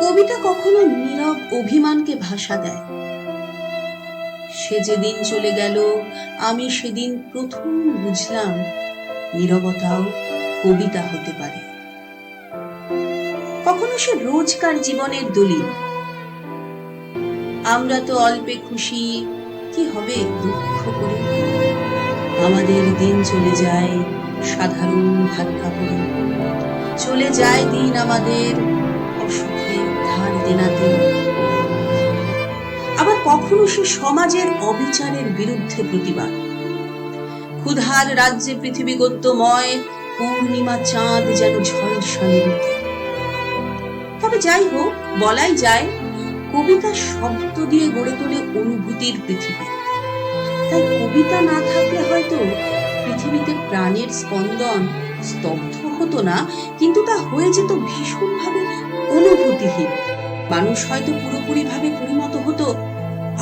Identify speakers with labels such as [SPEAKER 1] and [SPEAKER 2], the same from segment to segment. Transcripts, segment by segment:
[SPEAKER 1] কবিতা কখনো নীরব অভিমানকে ভাষা দেয়। সে যেদিন চলে গেল, আমি সেদিন প্রথম বুঝলাম নীরবতাও কবিতা হতে পারে। কখনো সে রোজকার জীবনের দলিল। আমরা তো অল্পে খুশি, কি হবে দুঃখ করে? আমাদের দিন চলে যায় সাধারণ ভাত কাপড়ে চলে যায় দিন আমাদের অসুখে ধার দেনাতে আবার কখনো সে সমাজের অবিচারের বিরুদ্ধে প্রতিবাদ। ক্ষুধার রাজ্যে পৃথিবী গত্যময় পূর্ণিমা চাঁদ যেন ঝলসানো তবে যাই হোক, বলাই যায়, কবিতা শব্দ দিয়ে গড়ে তোলে অনুভূতির পৃথিবী। তাই কবিতা না থাকলে হয়তো পৃথিবীতে প্রাণের স্পন্দন স্তব্ধ হতো না, কিন্তু তা হয়ে যেত ভীষণভাবে অনুভূতিহীন মানুষ হয়তো পুরোপুরি ভাবে পরিণত হতো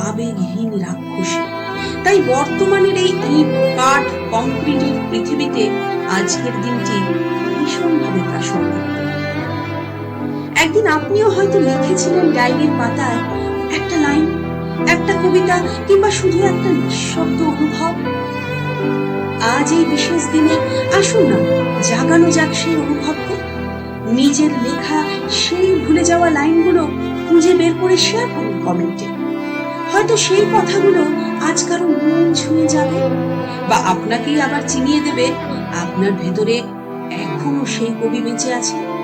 [SPEAKER 1] আবেগহীন রাক্ষসে। তাই বর্তমানের এই ইট, কাঠ, কংক্রিটের পৃথিবীতে আজকের দিনটি ভীষণভাবে প্রাসঙ্গিক। একদিন আপনিও হয়তো লিখেছিলেন ডায়েরির পাতায় একটা লাইন, একটা কবিতা কিংবা শুধু একটা নিঃশব্দ অনুভব। আজ এই বিশেষ দিনে আসুন না, জাগানো যাক সেই অনুভবকে নিজের লেখা সেই ভুলে যাওয়া লাইনগুলো খুঁজে বের করে শেয়ার করুন কমেন্টে হয়তো সেই কথাগুলো আজ কারও মন ছুঁয়ে যাবে বা আপনাকেই আবার চিনিয়ে দেবে, আপনার ভেতরে এখনও সেই কবি বেঁচে আছে।